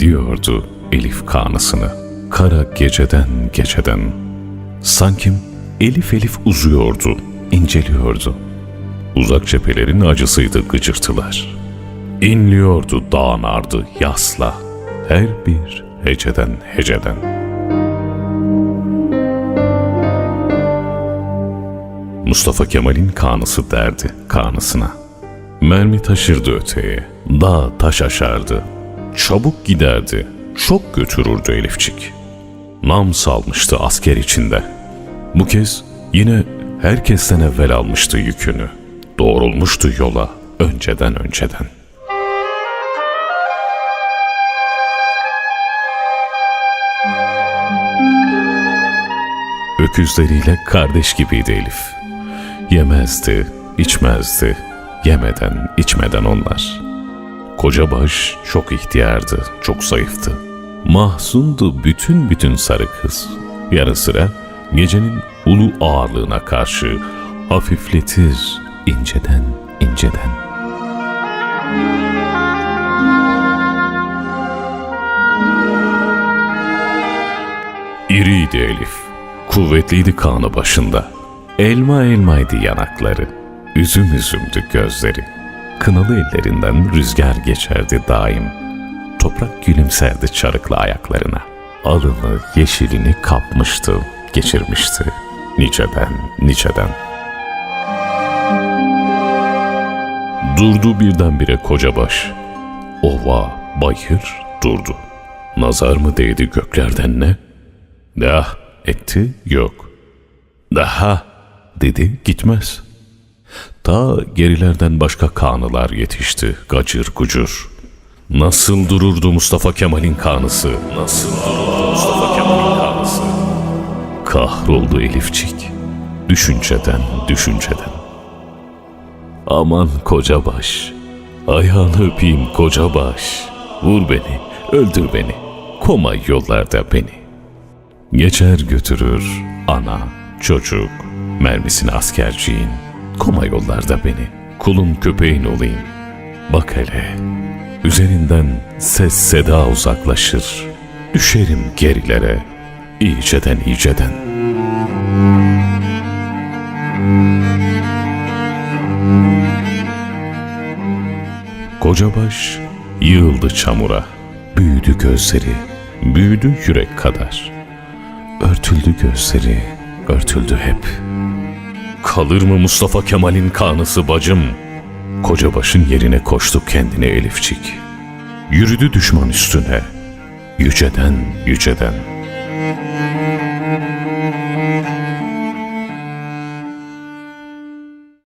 gidiyordu Elif kanısını. Kara geceden geceden. Sanki Elif Elif uzuyordu, inceliyordu. Uzak cephelerin acısıydı gıcırtılar. İnliyordu dağın ardı yasla. Her bir heceden heceden. Mustafa Kemal'in kanısı derdi kanısına. Mermi taşırdı öteye, dağ taş aşardı. Çabuk giderdi, çok götürürdü Elifçik. Nam salmıştı asker içinde. Bu kez yine herkesten evvel almıştı yükünü. Doğrulmuştu yola önceden önceden. Öküzleriyle kardeş gibiydi Elif. Yemezdi, içmezdi, yemeden, içmeden onlar. Koca baş çok ihtiyardı, çok zayıftı. Mahzundu bütün bütün sarı kız. Yarı sıra gecenin ulu ağırlığına karşı hafifletir inceden inceden. İriydi Elif, kuvvetliydi kanı başında. Elma elmaydı yanakları, üzüm üzümdü gözleri. Kınalı ellerinden rüzgar geçerdi daim. Toprak gülümserdi çarıklı ayaklarına. Alını, yeşilini kapmıştı, geçirmişti. Niceden, niceden. Durdu birdenbire koca baş. Ova, bayır durdu. Nazar mı değdi göklerden ne? Dah etti yok. Daha dedi gitmez. Ta gerilerden başka kanılar yetişti gacır gucur. Nasıl dururdu Mustafa Kemal'in kanısı? Nasıl dururdu Mustafa Kemal'in kanısı? Kahroldu Elifçik. Düşünceden, düşünceden. Aman koca baş. Ayağını öpeyim koca baş. Vur beni, öldür beni. Koma yollarda beni. Geçer götürür ana, çocuk, mermisini askerciğin. Koma yollarda beni, kulun köpeğin olayım. Bak hele, üzerinden ses seda uzaklaşır. Düşerim gerilere, iyiceden iyiceden. Kocabaş yığıldı çamura. Büyüdü gözleri, büyüdü yürek kadar. Örtüldü gözleri, örtüldü hep. Kalır mı Mustafa Kemal'in kanısı bacım? Kocabaş'ın yerine koştu kendine Elifçik. Yürüdü düşman üstüne, yüceden yüceden.